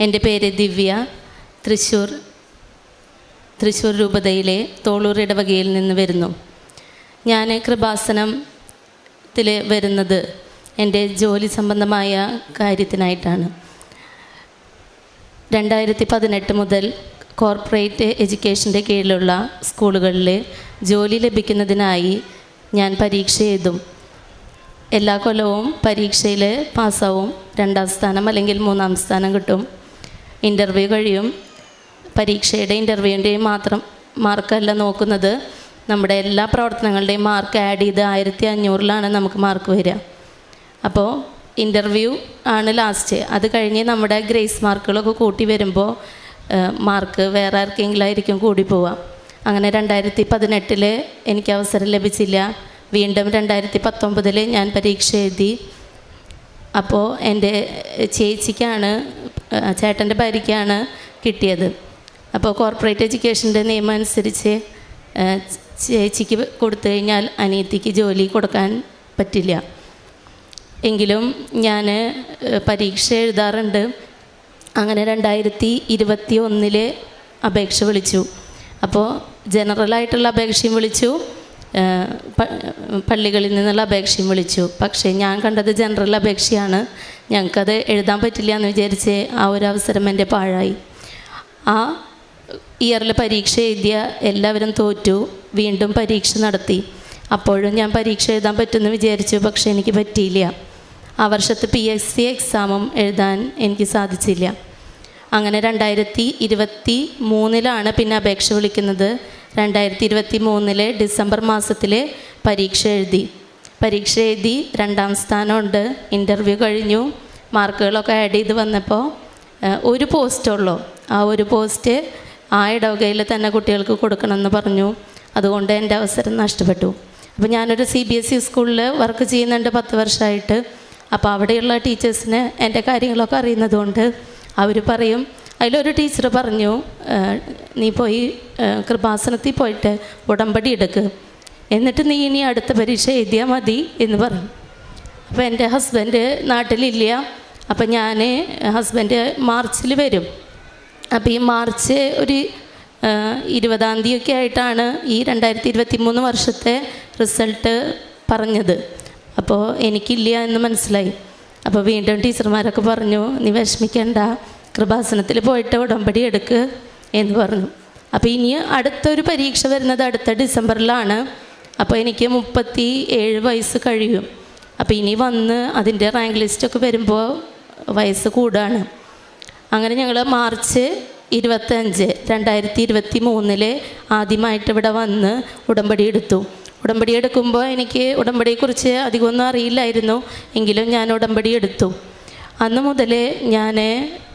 എന്റെ പേര് ദിവ്യ. തൃശ്ശൂർ തൃശ്ശൂർ രൂപതയിലെ തോളൂർ ഇടവകയിൽ നിന്ന് വരുന്നു. ഞാൻ കൃപാസനത്തിൽ വരുന്നത് എന്റെ ജോലി സംബന്ധമായ കാര്യത്തിനായിട്ടാണ്. രണ്ടായിരത്തി പതിനെട്ട് മുതൽ കോർപ്പറേറ്റ് എഡ്യൂക്കേഷന്റെ കീഴിലുള്ള സ്കൂളുകളിൽ ജോലി ലഭിക്കുന്നതിനായി ഞാൻ പരീക്ഷ എഴുതും. എല്ലാ കൊല്ലവും പരീക്ഷയിൽ പാസ്സാവും. രണ്ടാം സ്ഥാനം അല്ലെങ്കിൽ മൂന്നാം സ്ഥാനം കിട്ടും. ഇന്റർവ്യൂ കഴിയും. പരീക്ഷയുടെ ഇന്റർവ്യൂവിന്റെയും മാത്രം മാർക്കല്ല നോക്കുന്നത്. നമ്മുടെ എല്ലാ പ്രവർത്തനങ്ങളുടെയും മാർക്ക് ആഡ് ചെയ്ത് ആയിരത്തി അഞ്ഞൂറിലാണ് നമുക്ക് മാർക്ക് വരിക. അപ്പോൾ ഇന്റർവ്യൂ ആണ് ലാസ്റ്റ് അത് കഴിഞ്ഞ് നമ്മുടെ ഗ്രേസ് മാർക്കുകളൊക്കെ കൂട്ടി വരുമ്പോൾ മാർക്ക് വേറെ ആർക്കെങ്കിലും ആയിരിക്കും കൂടി പോവാം അങ്ങനെ രണ്ടായിരത്തി പതിനെട്ടിൽ എനിക്ക് അവസരം ലഭിച്ചില്ല. വീണ്ടും രണ്ടായിരത്തി പത്തൊമ്പതിൽ ഞാൻ പരീക്ഷ എഴുതി. അപ്പോൾ എന്റെ ചേച്ചിക്കാണ് ചേട്ടന്റെ ഭാര്യയ്ക്കാണ് കിട്ടിയത്. അപ്പോൾ കോർപ്പറേറ്റ് എഡ്യൂക്കേഷന്റെ നിയമം അനുസരിച്ച് ചേച്ചിക്ക് കൊടുത്തു കഴിഞ്ഞാൽ അനിയത്തിക്ക് ജോലി കൊടുക്കാൻ പറ്റില്ല. എങ്കിലും ഞാൻ പരീക്ഷ എഴുതാറുണ്ട്. അങ്ങനെ രണ്ടായിരത്തി ഇരുപത്തി ഒന്നിൽ അപേക്ഷ വിളിച്ചു. അപ്പോൾ ജനറലായിട്ടുള്ള അപേക്ഷയും വിളിച്ചു. പള്ളികളിൽ നിന്നുള്ള അപേക്ഷയും വിളിച്ചു. പക്ഷേ ഞാൻ കണ്ടത് ജനറൽ അപേക്ഷയാണ്. ഞങ്ങൾക്കത് എഴുതാൻ പറ്റില്ല എന്ന് വിചാരിച്ച് ആ ഒരു അവസരം എന്റെ പാഴായി. ആ ഇയറിൽ പരീക്ഷ എഴുതിയ എല്ലാവരും തോറ്റു. വീണ്ടും പരീക്ഷ നടത്തി. അപ്പോഴും ഞാൻ പരീക്ഷ എഴുതാൻ പറ്റുമെന്ന് വിചാരിച്ചു പക്ഷേ എനിക്ക് പറ്റിയില്ല. ആ വർഷത്തെ പി എസ് സി എക്സാമും എഴുതാൻ എനിക്ക് സാധിച്ചില്ല. അങ്ങനെ രണ്ടായിരത്തി ഇരുപത്തി മൂന്നിലാണ് പിന്നെ അപേക്ഷ വിളിക്കുന്നത്. രണ്ടായിരത്തി ഇരുപത്തി മൂന്നിലെ ഡിസംബർ മാസത്തിലെ പരീക്ഷ എഴുതി. പരീക്ഷ എഴുതി രണ്ടാം സ്ഥാനമുണ്ട്. ഇന്റർവ്യൂ കഴിഞ്ഞു. മാർക്കുകളൊക്കെ ആഡ് ചെയ്ത് വന്നപ്പോൾ ഒരു പോസ്റ്റുള്ളൂ ആ ഒരു പോസ്റ്റ് ആ ഇടവകയിൽ തന്നെ കുട്ടികൾക്ക് കൊടുക്കണമെന്ന് പറഞ്ഞു. അതുകൊണ്ട് എന്റെ അവസരം നഷ്ടപ്പെട്ടു. അപ്പോൾ ഞാനൊരു സി ബി എസ് ഇ സ്കൂളിൽ വർക്ക് ചെയ്യുന്നുണ്ട് പത്ത് വർഷമായിട്ട് അപ്പോൾ അവിടെയുള്ള ടീച്ചേഴ്സിന് എന്റെ കാര്യങ്ങളൊക്കെ അറിയുന്നതുകൊണ്ട് അവർ പറയും അതിലൊരു ടീച്ചർ പറഞ്ഞു നീ പോയി കൃപാസനത്തിൽ പോയിട്ട് ഉടമ്പടി എടുക്ക്. എന്നിട്ട് നീ ഇനി അടുത്ത പരീക്ഷ എഴുതിയാൽ മതി എന്ന് പറഞ്ഞു. അപ്പോൾ എന്റെ ഹസ്ബൻഡ് നാട്ടിലില്ല. അപ്പം ഞാൻ ഹസ്ബൻഡ് മാർച്ചിൽ വരും. അപ്പോൾ ഈ മാർച്ച് ഒരു ഇരുപതാം തീയതിയൊക്കെ ആയിട്ടാണ് ഈ രണ്ടായിരത്തി ഇരുപത്തി മൂന്ന് വർഷത്തെ റിസൾട്ട് പറഞ്ഞത്. അപ്പോൾ എനിക്കില്ല എന്ന് മനസ്സിലായി. അപ്പോൾ വീണ്ടും ടീച്ചർമാരൊക്കെ പറഞ്ഞു നീ വിഷമിക്കണ്ട കൃപാസനത്തിൽ പോയിട്ട് ഉടമ്പടി എടുക്ക് എന്ന് പറഞ്ഞു. അപ്പോൾ ഇനി അടുത്തൊരു പരീക്ഷ വരുന്നത് അടുത്ത ഡിസംബറിലാണ്. അപ്പോൾ എനിക്ക് മുപ്പത്തി ഏഴ് വയസ്സ് കഴിയും. അപ്പോൾ ഇനി വന്ന് അതിന്റെ റാങ്ക് ലിസ്റ്റൊക്കെ വരുമ്പോൾ വയസ്സ് കൂടാണ്. അങ്ങനെ ഞങ്ങൾ മാർച്ച് ഇരുപത്തഞ്ച് രണ്ടായിരത്തി ഇരുപത്തി മൂന്നിൽ ആദ്യമായിട്ട് ഇവിടെ വന്ന് ഉടമ്പടി എടുത്തു. ഉടമ്പടി എടുക്കുമ്പോൾ എനിക്ക് ഉടമ്പടിയെക്കുറിച്ച് അധികമൊന്നും അറിയില്ലായിരുന്നു. എങ്കിലും ഞാൻ ഉടമ്പടി എടുത്തു. അന്ന് മുതൽ ഞാൻ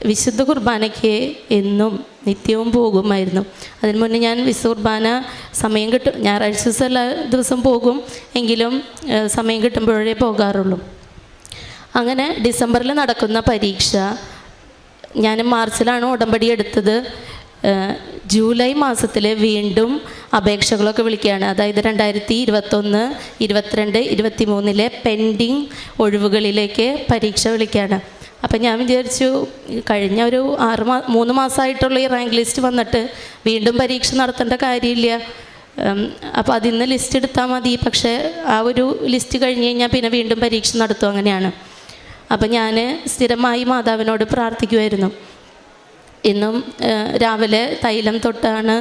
വിശുദ്ധ കുർബാനയ്ക്ക് എന്നും നിത്യവും പോകുമായിരുന്നു. അതിന് മുന്നേ ഞാൻ വിശുദ്ധ കുർബാന സമയം കിട്ടും. ഞായറാഴ്ച ദിവസം എല്ലാ ദിവസം പോകും. എങ്കിലും സമയം കിട്ടുമ്പോഴേ പോകാറുള്ളൂ. അങ്ങനെ ഡിസംബറിൽ നടക്കുന്ന പരീക്ഷ ഞാൻ മാർച്ചിലാണ് ഉടമ്പടി എടുത്തത്. ജൂലൈ മാസത്തിൽ വീണ്ടും അപേക്ഷകളൊക്കെ വിളിക്കുകയാണ്. അതായത് രണ്ടായിരത്തി ഇരുപത്തൊന്ന് ഇരുപത്തിരണ്ട് ഇരുപത്തി മൂന്നിലെ പെൻഡിങ് ഒഴിവുകളിലേക്ക് പരീക്ഷ വിളിക്കുകയാണ്. അപ്പം ഞാൻ വിചാരിച്ചു കഴിഞ്ഞ ഒരു ആറ് മാ മൂന്ന് മാസമായിട്ടുള്ള ഈ റാങ്ക് ലിസ്റ്റ് വന്നിട്ട് വീണ്ടും പരീക്ഷ നടത്തേണ്ട കാര്യമില്ല. അപ്പോൾ അതിൽ നിന്ന് ലിസ്റ്റ് എടുത്താൽ മതി. പക്ഷേ ആ ഒരു ലിസ്റ്റ് കഴിഞ്ഞ് കഴിഞ്ഞാൽ പിന്നെ വീണ്ടും പരീക്ഷ നടത്തും അങ്ങനെയാണ്. അപ്പം ഞാൻ സ്ഥിരമായി മാതാവിനോട് പ്രാർത്ഥിക്കുമായിരുന്നു ഇന്നും രാവിലെ തൈലം തൊട്ടാണ്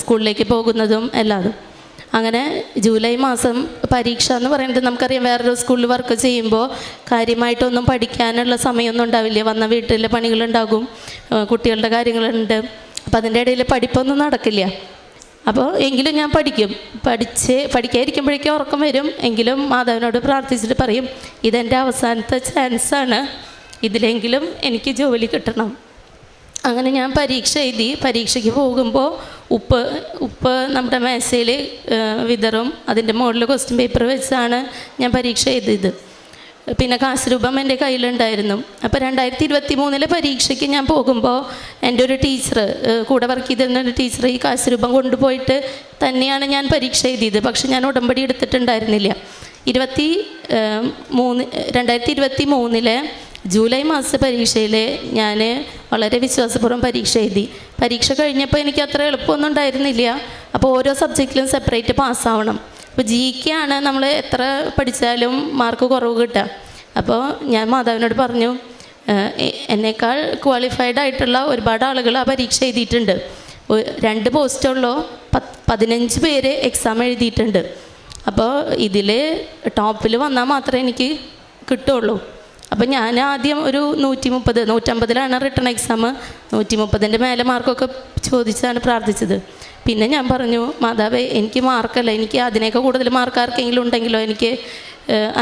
സ്കൂളിലേക്ക് പോകുന്നതും എല്ലാതും. അങ്ങനെ ജൂലൈ മാസം പരീക്ഷ എന്ന് പറയുന്നത് നമുക്കറിയാം വേറൊരു സ്കൂളിൽ വർക്ക് ചെയ്യുമ്പോൾ കാര്യമായിട്ടൊന്നും പഠിക്കാനുള്ള സമയമൊന്നും ഉണ്ടാവില്ല. വന്ന വീട്ടിലെ പണികളുണ്ടാകും കുട്ടികളുടെ കാര്യങ്ങളുണ്ട്. അപ്പോൾ അതിന്റെ ഇടയിൽ പഠിപ്പൊന്നും നടക്കില്ല. അപ്പോൾ എങ്കിലും ഞാൻ പഠിക്കും. പഠിച്ച് പഠിക്കാതിരിക്കുമ്പോഴേക്കും ഉറക്കം വരും. എങ്കിലും മാതാവിനോട് പ്രാർത്ഥിച്ചിട്ട് പറയും ഇതെന്റെ അവസാനത്തെ ചാൻസാണ് ഇതിലെങ്കിലും എനിക്ക് ജോലി കിട്ടണം. അങ്ങനെ ഞാൻ പരീക്ഷ എഴുതി പരീക്ഷയ്ക്ക് പോകുമ്പോൾ ഉപ്പ് ഉപ്പ് നമ്മുടെ മേശയിൽ വിതറും. അതിന്റെ മുകളിൽ ക്വസ്റ്റ്യൻ പേപ്പർ വെച്ചാണ് ഞാൻ പരീക്ഷ എഴുതിയത്. പിന്നെ കാശ് രൂപം എന്റെ കയ്യിലുണ്ടായിരുന്നു. അപ്പോൾ രണ്ടായിരത്തി ഇരുപത്തി മൂന്നിലെ പരീക്ഷയ്ക്ക് ഞാൻ പോകുമ്പോൾ എന്റെ ഒരു ടീച്ചർ കൂടെ വർക്ക് ചെയ്തിരുന്ന ഒരു ടീച്ചർ ഈ കാശ് രൂപം കൊണ്ടുപോയിട്ട് തന്നെയാണ് ഞാൻ പരീക്ഷ എഴുതിയത്. പക്ഷെ ഞാൻ ഉടമ്പടി എടുത്തിട്ടുണ്ടായിരുന്നില്ല. ഇരുപത്തി മൂന്ന് രണ്ടായിരത്തി ഇരുപത്തി മൂന്നിലെ ജൂലൈ മാസ പരീക്ഷയിൽ ഞാൻ വളരെ വിശ്വാസപൂർവം പരീക്ഷ എഴുതി. പരീക്ഷ കഴിഞ്ഞപ്പോൾ എനിക്ക് അത്ര എളുപ്പമൊന്നും ഉണ്ടായിരുന്നില്ല. അപ്പോൾ ഓരോ സബ്ജക്റ്റിലും സെപ്പറേറ്റ് പാസ്സാവണം. അപ്പോൾ ജി കെ ആണ് നമ്മൾ എത്ര പഠിച്ചാലും മാർക്ക് കുറവ് കിട്ടുക. അപ്പോൾ ഞാൻ മാതാവിനോട് പറഞ്ഞു "ഏഹ്, എന്നേക്കാൾ ക്വാളിഫൈഡ് ആയിട്ടുള്ള ഒരുപാട് ആളുകൾ ആ പരീക്ഷ എഴുതിയിട്ടുണ്ട്. രണ്ട് പോസ്റ്റുള്ളോ പത്ത് പതിനഞ്ച് പേര് എക്സാം എഴുതിയിട്ടുണ്ട്. അപ്പോൾ ഇതിൽ ടോപ്പിൽ വന്നാൽ മാത്രമേ എനിക്ക് കിട്ടുള്ളൂ. അപ്പോൾ ഞാൻ ആദ്യം ഒരു നൂറ്റി മുപ്പത് നൂറ്റമ്പതിലാണ് റിട്ടേൺ എക്സാം. നൂറ്റി മുപ്പതിന്റെ മേലെ മാർക്കൊക്കെ ചോദിച്ചാണ് പ്രാർത്ഥിച്ചത്. പിന്നെ ഞാൻ പറഞ്ഞു മാതാവേ എനിക്ക് മാർക്കല്ല. എനിക്ക് അതിനേക്കാൾ കൂടുതൽ മാർക്ക് ആർക്കെങ്കിലും ഉണ്ടെങ്കിലോ? എനിക്ക്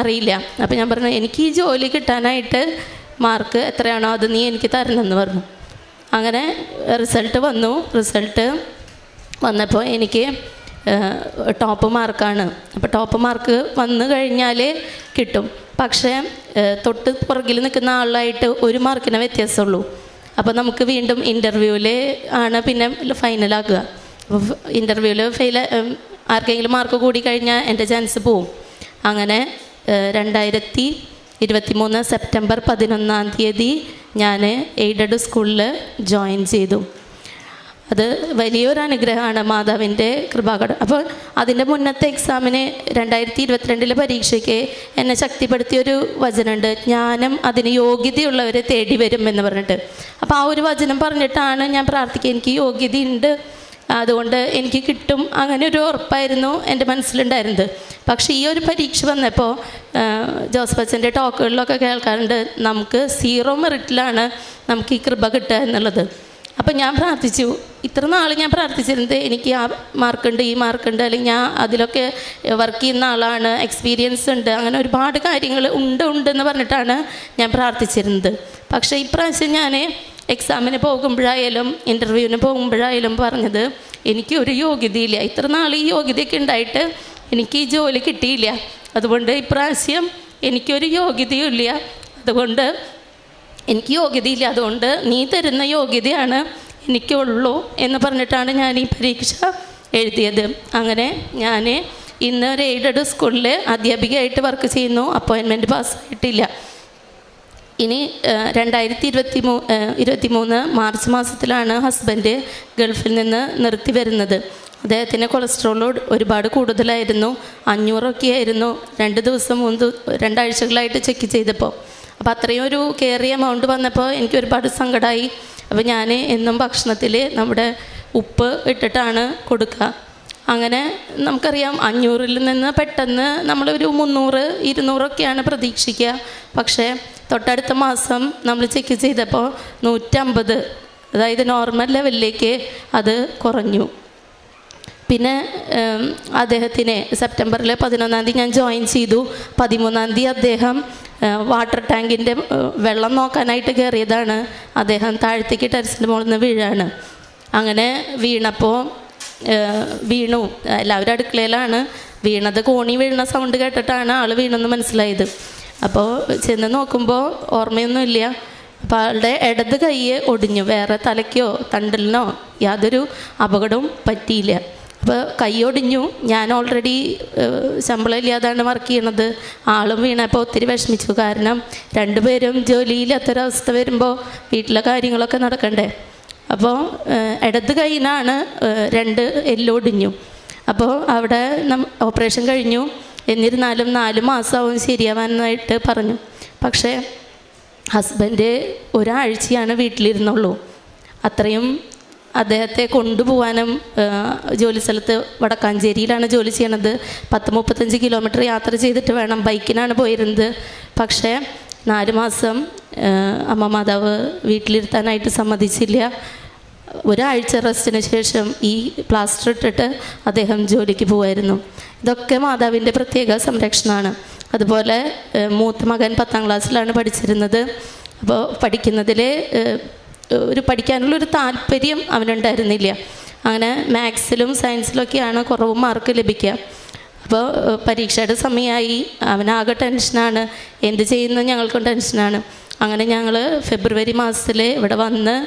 അറിയില്ല. അപ്പോൾ ഞാൻ പറഞ്ഞു എനിക്ക് ഈ ജോലി കിട്ടാനായിട്ട് മാർക്ക് എത്രയാണോ അത് നീ എനിക്ക് തരണമെന്ന് പറഞ്ഞു. അങ്ങനെ റിസൾട്ട് വന്നു. റിസൾട്ട് വന്നപ്പോൾ എനിക്ക് ടോപ്പ് മാർക്കാണ് അപ്പോൾ ടോപ്പ് മാർക്ക് വന്നു കഴിഞ്ഞാൽ കിട്ടും. പക്ഷേ തൊട്ട് പുറകിൽ നിൽക്കുന്ന ആളായിട്ട് ഒരു മാർക്കിനെ വ്യത്യാസമുള്ളൂ. അപ്പോൾ നമുക്ക് വീണ്ടും ഇന്റർവ്യൂവിൽ ആണ് പിന്നെ ഫൈനലാക്കുക അപ്പോൾ ഇന്റർവ്യൂവിൽ ഫെയിൽ ആർക്കെങ്കിലും മാർക്ക് കൂടി കഴിഞ്ഞാൽ എന്റെ ചാൻസ് പോവും. അങ്ങനെ രണ്ടായിരത്തി ഇരുപത്തി മൂന്ന് സെപ്റ്റംബർ പതിനൊന്നാം തീയതി ഞാൻ എയ്ഡഡ് സ്കൂളിൽ ജോയിൻ ചെയ്തു. അത് വലിയൊരു അനുഗ്രഹമാണ് മാതാവിന്റെ കൃപാകടം. അപ്പോൾ അതിന്റെ മുന്നത്തെ എക്സാമിന് രണ്ടായിരത്തി ഇരുപത്തിരണ്ടിലെ പരീക്ഷയ്ക്ക് എന്നെ ശക്തിപ്പെടുത്തിയൊരു വചനമുണ്ട് ജ്ഞാനം അതിന് യോഗ്യതയുള്ളവരെ തേടി വരും എന്ന് പറഞ്ഞിട്ട്. അപ്പോൾ ആ ഒരു വചനം പറഞ്ഞിട്ടാണ് ഞാൻ പ്രാർത്ഥിക്കുക. എനിക്ക് യോഗ്യതയുണ്ട്. അതുകൊണ്ട് എനിക്ക് കിട്ടും. അങ്ങനെ ഒരു ഉറപ്പായിരുന്നു എന്റെ മനസ്സിലുണ്ടായിരുന്നത്. പക്ഷേ ഈ ഒരു പരീക്ഷ വന്നപ്പോൾ ജോസഫ് അച്ഛന്റെ ടോക്കുകളിലൊക്കെ കേൾക്കാറുണ്ട് നമുക്ക് സീറോ മെറിറ്റിലാണ് നമുക്ക് ഈ കൃപ കിട്ടുക എന്നുള്ളത്. അപ്പം ഞാൻ പ്രാർത്ഥിച്ചു. ഇത്ര നാൾ ഞാൻ പ്രാർത്ഥിച്ചിരുന്നത് എനിക്ക് ആ മാർക്കുണ്ട് ഈ മാർക്കുണ്ട് അല്ലെങ്കിൽ ഞാൻ അതിലൊക്കെ വർക്ക് ചെയ്യുന്ന ആളാണ് എക്സ്പീരിയൻസ് ഉണ്ട് അങ്ങനെ ഒരുപാട് കാര്യങ്ങൾ ഉണ്ട് ഉണ്ടെന്ന് പറഞ്ഞിട്ടാണ് ഞാൻ പ്രാർത്ഥിച്ചിരുന്നത്. പക്ഷേ ഇപ്രാവശ്യം ഞാൻ എക്സാമിന് പോകുമ്പോഴായാലും ഇന്റർവ്യൂവിന് പോകുമ്പോഴായാലും പറഞ്ഞത് എനിക്ക് ഒരു യോഗ്യതയില്ല. ഇത്ര നാൾ ഈ യോഗ്യതയൊക്കെ ഉണ്ടായിട്ട് എനിക്ക് ഈ ജോലി കിട്ടിയില്ല. അതുകൊണ്ട് ഇപ്രാവശ്യം എനിക്കൊരു യോഗ്യതയും ഇല്ല. അതുകൊണ്ട് എനിക്ക് യോഗ്യതയില്ല അതുകൊണ്ട് നീ തരുന്ന യോഗ്യതയാണ് എനിക്കുള്ളൂ എന്ന് പറഞ്ഞിട്ടാണ് ഞാൻ ഈ പരീക്ഷ എഴുതിയത്. അങ്ങനെ ഞാൻ ഇന്ന് ഒരു എയ്ഡഡ് സ്കൂളിൽ അധ്യാപികയായിട്ട് വർക്ക് ചെയ്യുന്നു അപ്പോയിൻമെന്റ് പാസ്സായിട്ടില്ല. ഇനി രണ്ടായിരത്തി ഇരുപത്തി മൂ ഇരുപത്തി മൂന്ന് മാർച്ച് മാസത്തിലാണ് ഹസ്ബൻഡ് ഗൾഫിൽ നിന്ന് നിർത്തി വരുന്നത്. അദ്ദേഹത്തിന് കൊളസ്ട്രോൾ ഒരുപാട് കൂടുതലായിരുന്നു അഞ്ഞൂറൊക്കെ ആയിരുന്നു രണ്ട് ദിവസം മൂന്ന് രണ്ടാഴ്ചകളായിട്ട് ചെക്ക് ചെയ്തപ്പോൾ. അപ്പോൾ അത്രയും ഒരു കയറിയ എമൗണ്ട് വന്നപ്പോൾ എനിക്ക് ഒരുപാട് സങ്കടമായി അപ്പോൾ ഞാൻ എന്നും ഭക്ഷണത്തിൽ നമ്മുടെ ഉപ്പ് ഇട്ടിട്ടാണ് കൊടുക്കുക അങ്ങനെ നമുക്കറിയാം അഞ്ഞൂറിൽ നിന്ന് പെട്ടെന്ന് നമ്മളൊരു മുന്നൂറ് ഇരുന്നൂറൊക്കെയാണ് പ്രതീക്ഷിക്കുക പക്ഷേ തൊട്ടടുത്ത മാസം നമ്മൾ ചെക്ക് ചെയ്തപ്പോൾ നൂറ്റമ്പത് അതായത് നോർമൽ ലെവലിലേക്ക് അത് കുറഞ്ഞു. പിന്നെ അദ്ദേഹത്തിനെ സെപ്റ്റംബറിൽ പതിനൊന്നാം തീയതി ഞാൻ ജോയിൻ ചെയ്തു. പതിമൂന്നാം തീയതി അദ്ദേഹം വാട്ടർ ടാങ്കിന്റെ വെള്ളം നോക്കാനായിട്ട് കയറിയതാണ്. അദ്ദേഹം താഴത്തേക്ക് ടെറസിന്റെ മുകളിൽ നിന്ന് വീഴാണ്. അങ്ങനെ വീണപ്പോൾ വീണു. എല്ലാവരും അടുക്കളയിലാണ്. വീണത് കോണി വീഴുന്ന സൗണ്ട് കേട്ടിട്ടാണ് ആൾ വീണെന്ന് മനസ്സിലായത്. അപ്പോൾ ചെന്ന് നോക്കുമ്പോൾ ഓർമ്മയൊന്നുമില്ല. അപ്പോൾ ആളുടെ ഇടത് കൈ ഒടിഞ്ഞു. വേറെ തലയ്ക്കോ തണ്ടലിനോ യാതൊരു അപകടവും പറ്റിയില്ല. അപ്പോൾ കൈയ്യൊടിഞ്ഞു ഞാൻ ഓൾറെഡി ശമ്പളം ഇല്ലാതാണ് വർക്ക് ചെയ്യണത്. ആളും വീണപ്പോൾ ഒത്തിരി വിഷമിച്ചു. കാരണം രണ്ടുപേരും ജോലിയില്ലാത്തൊരവസ്ഥ വരുമ്പോൾ വീട്ടിലെ കാര്യങ്ങളൊക്കെ നടക്കണ്ടേ. അപ്പോൾ ഇടത് കൈയിനാണ് രണ്ട് എല്ലൊടിഞ്ഞു അപ്പോൾ അവിടെ നം ഓപ്പറേഷൻ കഴിഞ്ഞു. എന്നിരുന്നാലും നാല് മാസമാവും ശരിയാവാനായിട്ട് പറഞ്ഞു. പക്ഷേ ഹസ്ബൻഡ് ഒരാഴ്ചയാണ് വീട്ടിലിരുന്നുള്ളൂ. അത്രയും അദ്ദേഹത്തെ കൊണ്ടുപോകാനും ജോലി സ്ഥലത്ത് വടക്കാഞ്ചേരിയിലാണ് ജോലി ചെയ്യണത്. പത്ത് മുപ്പത്തഞ്ച് കിലോമീറ്റർ യാത്ര ചെയ്തിട്ട് വേണം. ബൈക്കിനാണ് പോയിരുന്നത്. പക്ഷേ നാല് മാസം അമ്മ മാതാവ് വീട്ടിലിരുത്താനായിട്ട് സമ്മതിച്ചില്ല. ഒരാഴ്ച റെസ്റ്റിന് ശേഷം ഈ പ്ലാസ്റ്റർ ഇട്ടിട്ട് അദ്ദേഹം ജോലിക്ക് പോകുമായിരുന്നു ഇതൊക്കെ മാതാവിന്റെ പ്രത്യേക സംരക്ഷണമാണ്. അതുപോലെ മൂത്ത മകൻ പത്താം ക്ലാസ്സിലാണ് പഠിച്ചിരുന്നത്. അപ്പോൾ പഠിക്കുന്നതിൽ ഒരു പഠിക്കാനുള്ള ഒരു താല്പര്യം അവനുണ്ടായിരുന്നില്ല. അങ്ങനെ മാത്സിലും സയൻസിലൊക്കെയാണ് കുറവ് മാർക്ക് ലഭിക്കുക. അപ്പോൾ പരീക്ഷയുടെ സമയമായി. അവനാകെ ടെൻഷനാണ്. എന്ത് ചെയ്യുന്ന ഞങ്ങൾക്കും ടെൻഷനാണ്. അങ്ങനെ ഞങ്ങൾ ഫെബ്രുവരി മാസത്തിൽ ഇവിടെ വന്ന്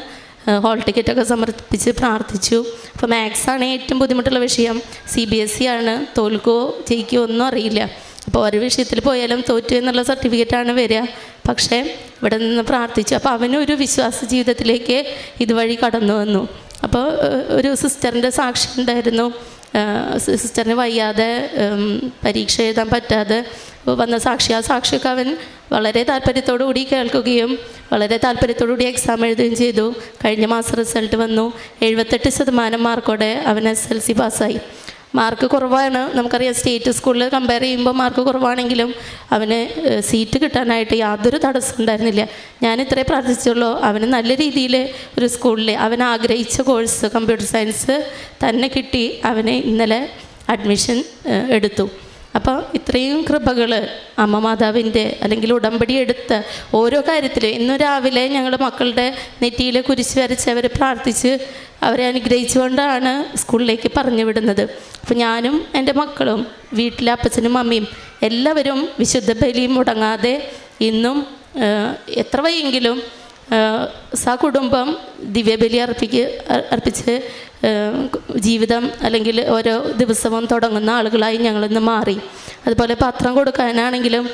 ഹോൾ ടിക്കറ്റൊക്കെ സമർപ്പിച്ച് പ്രാർത്ഥിച്ചു. അപ്പോൾ മാത്സാണ് ഏറ്റവും ബുദ്ധിമുട്ടുള്ള വിഷയം. സി ബി എസ് സി ആണ്. തോൽക്കോ ജയിക്കോ ഒന്നും അറിയില്ല. അപ്പോൾ ഒരു വിഷയത്തിൽ പോയാലും തോറ്റു എന്നുള്ള സർട്ടിഫിക്കറ്റാണ് വരിക. പക്ഷേ ഇവിടെ നിന്ന് പ്രാർത്ഥിച്ചു. അപ്പോൾ അവനൊരു വിശ്വാസ ജീവിതത്തിലേക്ക് ഇതുവഴി കടന്നു വന്നു. അപ്പോൾ ഒരു സിസ്റ്ററിന്റെ സാക്ഷി ഉണ്ടായിരുന്നു. സിസ്റ്ററിന് വയ്യാതെ പരീക്ഷ എഴുതാൻ പറ്റാതെ വന്ന സാക്ഷി. ആ സാക്ഷിയൊക്കെ അവൻ വളരെ താല്പര്യത്തോടു കൂടി കേൾക്കുകയും വളരെ താല്പര്യത്തോടു കൂടി എക്സാം എഴുതുകയും ചെയ്തു. കഴിഞ്ഞ മാസം റിസൾട്ട് വന്നു. എഴുപത്തെട്ട് ശതമാനം മാർക്കോടെ അവൻ എസ് എൽ സി പാസ്സായി മാർക്ക് കുറവാണ്. നമുക്കറിയാം സ്റ്റേറ്റ് സ്കൂളിൽ കമ്പയർ ചെയ്യുമ്പോൾ മാർക്ക് കുറവാണെങ്കിലും അവന് സീറ്റ് കിട്ടാനായിട്ട് യാതൊരു തടസ്സം ഉണ്ടായിരുന്നില്ല. ഞാൻ ഇത്രേ പ്രാർത്ഥിച്ചുള്ളൂ. അവന് നല്ല രീതിയിൽ ഒരു സ്കൂളിൽ അവൻ ആഗ്രഹിച്ച കോഴ്സ് കമ്പ്യൂട്ടർ സയൻസ് തന്നെ കിട്ടി. അവനെ ഇന്നലെ അഡ്മിഷൻ എടുത്തു. അപ്പോൾ ഇത്രയും കൃപകൾ അമ്മ മാതാവിന്റെ അല്ലെങ്കിൽ ഉടമ്പടി എടുത്ത ഓരോ കാര്യത്തിലും ഇന്ന് രാവിലെ ഞങ്ങൾ മക്കളുടെ നെറ്റിയിൽ കുരിശ് വരച്ച് അവരെ പ്രാർത്ഥിച്ച് അവരെ അനുഗ്രഹിച്ചുകൊണ്ടാണ് സ്കൂളിലേക്ക് പറഞ്ഞു വിടുന്നത്. അപ്പോൾ ഞാനും എന്റെ മക്കളും വീട്ടിലെ അപ്പച്ചനും അമ്മയും എല്ലാവരും വിശുദ്ധ ബലിയും മുടങ്ങാതെ ഇന്നും എത്ര വയ്യെങ്കിലും സകുടുംബം ദിവ്യബലി അർപ്പിക്ക് അർപ്പിച്ച് ജീവിതം അല്ലെങ്കിൽ ഓരോ ദിവസവും തുടങ്ങുന്ന ആളുകളായി ഞങ്ങളിന്ന് മാറി. അതുപോലെ പത്രം കൊടുക്കാനാണെങ്കിലും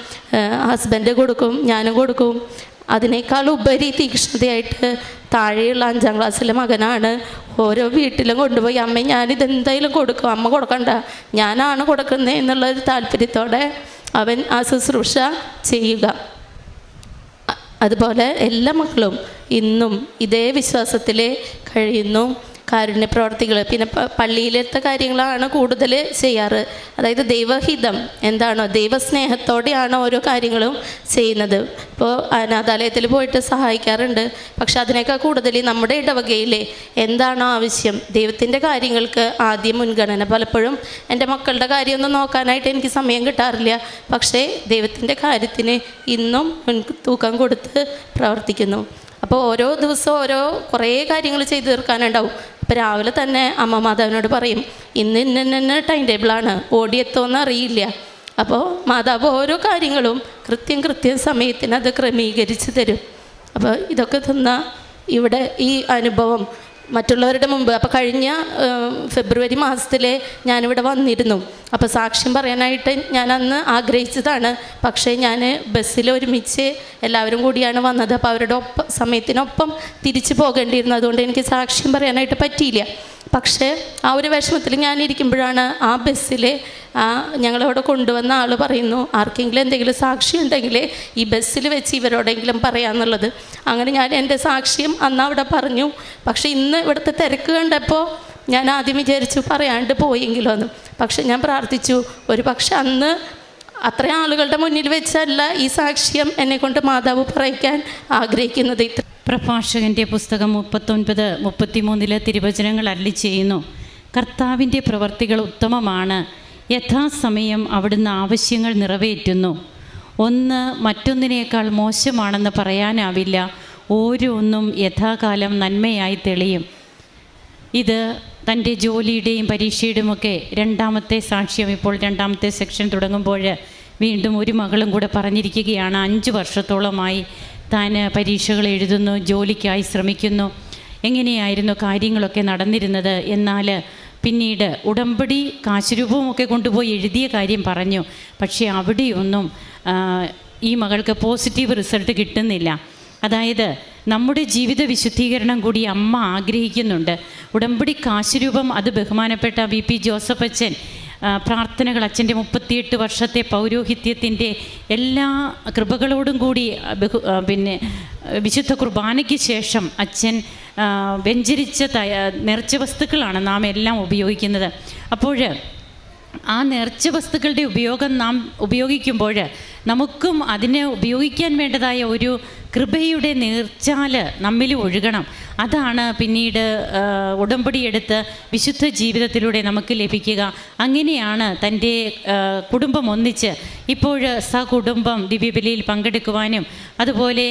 ഹസ്ബൻഡ് കൊടുക്കും ഞാനും കൊടുക്കും. അതിനേക്കാൾ ഉപരി തീക്ഷ്ണതയായിട്ട് താഴെയുള്ള അഞ്ചാം ക്ലാസ്സിലെ മകനാണ് ഓരോ വീട്ടിലും കൊണ്ടുപോയി അമ്മ ഞാനിത് എന്തായാലും കൊടുക്കും. അമ്മ കൊടുക്കണ്ട. ഞാനാണ് കൊടുക്കുന്നത് എന്നുള്ളൊരു താല്പര്യത്തോടെ അവൻ ആ ശുശ്രൂഷ ചെയ്യുക. അതുപോലെ എല്ലാ മക്കളും ഇന്നും ഇതേ വിശ്വാസത്തിലേ കഴിയുന്നു. കാരുണ്യ പ്രവർത്തികൾ പിന്നെ പള്ളിയിലത്തെ കാര്യങ്ങളാണ് കൂടുതൽ ചെയ്യാറ്. അതായത് ദൈവഹിതം എന്താണോ ദൈവസ്നേഹത്തോടെയാണ് ഓരോ കാര്യങ്ങളും ചെയ്യുന്നത്. ഇപ്പോൾ അനാഥാലയത്തിൽ പോയിട്ട് സഹായിക്കാറുണ്ട്. പക്ഷെ അതിനേക്കാൾ കൂടുതൽ നമ്മുടെ ഇടവകയിൽ എന്താണോ ആവശ്യം ദൈവത്തിന്റെ കാര്യങ്ങൾക്ക് ആദ്യം മുൻഗണന. പലപ്പോഴും എന്റെ മക്കളുടെ കാര്യമൊന്നും നോക്കാനായിട്ട് എനിക്ക് സമയം കിട്ടാറില്ല. പക്ഷേ ദൈവത്തിന്റെ കാര്യത്തിന് ഇന്നും മുൻ തൂക്കം കൊടുത്ത് പ്രവർത്തിക്കുന്നു. അപ്പോൾ ഓരോ ദിവസവും ഓരോ കുറേ കാര്യങ്ങൾ ചെയ്തു തീർക്കാനുണ്ടാവും. അപ്പോൾ രാവിലെ തന്നെ അമ്മ മാതാവിനോട് പറയും ഇന്ന ഇന്ന ടൈം ടേബിളാണ് ഓടിയെത്തുമെന്ന് അറിയില്ല. അപ്പോൾ മാതാവ് ഓരോ കാര്യങ്ങളും കൃത്യം കൃത്യം സമയത്തിന് അത് ക്രമീകരിച്ച് തരും. അപ്പോൾ ഇതൊക്കെ തന്ന ഇവിടെ ഈ അനുഭവം മറ്റുള്ളവരുടെ മുമ്പ്. അപ്പോൾ കഴിഞ്ഞ ഫെബ്രുവരി മാസത്തിൽ ഞാനിവിടെ വന്നിരുന്നു. അപ്പോൾ സാക്ഷ്യം പറയാനായിട്ട് ഞാൻ അന്ന് ആഗ്രഹിച്ചതാണ്. പക്ഷേ ഞാൻ ബസ്സിൽ ഒരുമിച്ച് എല്ലാവരും കൂടിയാണ് വന്നത്. അപ്പോൾ അവരുടെ ഒപ്പം സമയത്തിനൊപ്പം തിരിച്ചു പോകേണ്ടിയിരുന്നു. അതുകൊണ്ട് എനിക്ക് സാക്ഷ്യം പറയാനായിട്ട് പറ്റിയില്ല. പക്ഷേ ആ ഒരു വിഷമത്തിൽ ഞാൻ ഇരിക്കുമ്പോഴാണ് ആ ബസ്സിൽ ആ ഞങ്ങളവിടെ കൊണ്ടുവന്ന ആൾ പറയുന്നു ആർക്കെങ്കിലും എന്തെങ്കിലും സാക്ഷി ഉണ്ടെങ്കിൽ ഈ ബസ്സിൽ വെച്ച് ഇവരോടെങ്കിലും പറയാമെന്നുള്ളത് അങ്ങനെ ഞാൻ എന്റെ സാക്ഷ്യം അന്ന് അവിടെ പറഞ്ഞു. പക്ഷേ ഇന്ന് ഇവിടുത്തെ തിരക്ക് കണ്ടപ്പോൾ ഞാൻ ആദ്യം വിചാരിച്ചു പറയാണ്ട് പോയെങ്കിലോ എന്ന്. പക്ഷെ ഞാൻ പ്രാർത്ഥിച്ചു ഒരു പക്ഷെ അന്ന് അത്രയും ആളുകളുടെ മുന്നിൽ വെച്ചല്ല ഈ സാക്ഷ്യം എന്നെ കൊണ്ട് മാതാവ് പറയിക്കാൻ ആഗ്രഹിക്കുന്നത്. ഇത്ര പ്രഭാഷകന്റെ പുസ്തകം മുപ്പത്തൊൻപത് മുപ്പത്തിമൂന്നിലെ തിരുവചനങ്ങൾ അരളി ചെയ്യുന്നു. കർത്താവിന്റെ പ്രവർത്തികൾ ഉത്തമമാണ്. യഥാസമയം അവിടുന്ന് ആവശ്യങ്ങൾ നിറവേറ്റുന്നു. ഒന്ന് മറ്റൊന്നിനേക്കാൾ മോശമാണെന്ന് പറയാനാവില്ല. ഓരോന്നും യഥാകാലം നന്മയായി തെളിയും. ഇത് തന്റെ ജോലിയുടെയും പരീക്ഷയുടെയുമൊക്കെ രണ്ടാമത്തെ സാക്ഷ്യം ഇപ്പോൾ രണ്ടാമത്തെ സെക്ഷൻ തുടങ്ങുമ്പോൾ വീണ്ടും ഒരു മകളും കൂടെ പറഞ്ഞിരിക്കുകയാണ്. അഞ്ച് വർഷത്തോളമായി താൻ പരീക്ഷകൾ എഴുതുന്നു ജോലിക്കായി ശ്രമിക്കുന്നു. എങ്ങനെയായിരുന്നു കാര്യങ്ങളൊക്കെ നടന്നിരുന്നത്? എന്നാൽ പിന്നീട് ഉടമ്പടി കാശുരൂപമൊക്കെ കൊണ്ടുപോയി എഴുതിയ കാര്യം പറഞ്ഞു. പക്ഷേ അവിടെയൊന്നും ഈ മകൾക്ക് പോസിറ്റീവ് റിസൾട്ട് കിട്ടുന്നില്ല. അതായത് നമ്മുടെ ജീവിത വിശുദ്ധീകരണം കൂടി അമ്മ ആഗ്രഹിക്കുന്നുണ്ട്. ഉടമ്പടി കാശുരൂപം അത് ബഹുമാനപ്പെട്ട വി പി ജോസഫ് അച്ഛൻ പ്രാർത്ഥനകൾ അച്ഛന്റെ മുപ്പത്തിയെട്ട് വർഷത്തെ പൗരോഹിത്യത്തിന്റെ എല്ലാ കൃപകളോടും കൂടി ബഹു പിന്നെ വിശുദ്ധ കുർബാനയ്ക്ക് ശേഷം അച്ഛൻ വ്യഞ്ചരിച്ച തയ നിറച്ച വസ്തുക്കളാണ് നാം എല്ലാം ഉപയോഗിക്കുന്നത്. അപ്പോൾ ആ നേർച്ച വസ്തുക്കളുടെ ഉപയോഗം നാം ഉപയോഗിക്കുമ്പോൾ നമുക്കും അതിനെ ഉപയോഗിക്കാൻ വേണ്ടതായ ഒരു കൃപയുടെ നേർച്ചാൽ നമ്മിൽ ഒഴുകണം. അതാണ് പിന്നീട് ഉടമ്പടിയെടുത്ത് വിശുദ്ധ ജീവിതത്തിലൂടെ നമുക്ക് ലഭിക്കുക. അങ്ങനെയാണ് തന്റെ കുടുംബം ഒന്നിച്ച് ഇപ്പോൾ സകുടുംബം ദിവ്യബലിയിൽ പങ്കെടുക്കുവാനും അതുപോലെ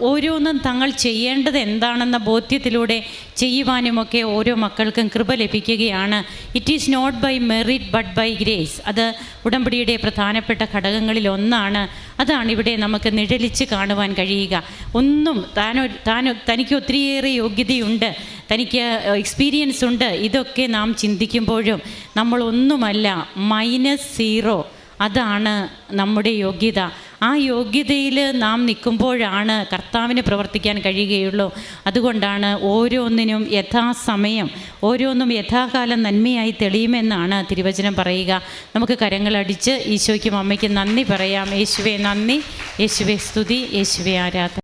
ഓരോന്നും തങ്ങൾ ചെയ്യേണ്ടത് എന്താണെന്ന ബോധ്യത്തിലൂടെ ചെയ്യുവാനുമൊക്കെ ഓരോ മക്കൾക്കും കൃപ ലഭിക്കുകയാണ്. It is not by merit but by grace അത് ഉടമ്പടിയുടെ പ്രധാനപ്പെട്ട ഘടകങ്ങളിൽ ഒന്നാണ്. അതാണ് ഇവിടെ നമുക്ക് നിഴലിച്ച് കാണുവാൻ കഴിയുക. ഒന്നും താനോ താൻ തനിക്ക് ഒത്തിരിയേറെ യോഗ്യതയുണ്ട്. തനിക്ക് എക്സ്പീരിയൻസ് ഉണ്ട്. ഇതൊക്കെ നാം ചിന്തിക്കുമ്പോഴും നമ്മളൊന്നുമല്ല മൈനസ് സീറോ അതാണ് നമ്മുടെ യോഗ്യത. ആ യോഗ്യതയിൽ നാം നിൽക്കുമ്പോഴാണ് കർത്താവിന് പ്രവർത്തിക്കാൻ കഴിയുകയുള്ളൂ. അതുകൊണ്ടാണ് ഓരോന്നിനും യഥാസമയം ഓരോന്നും യഥാകാലം നന്മയായി തെളിയുമെന്നാണ് തിരുവചനം പറയുക. നമുക്ക് കരങ്ങളടിച്ച് ഈശോയ്ക്കും അമ്മയ്ക്കും നന്ദി പറയാം. യേശുവെ നന്ദി. യേശുവെ സ്തുതി. യേശുവെ ആരാധന.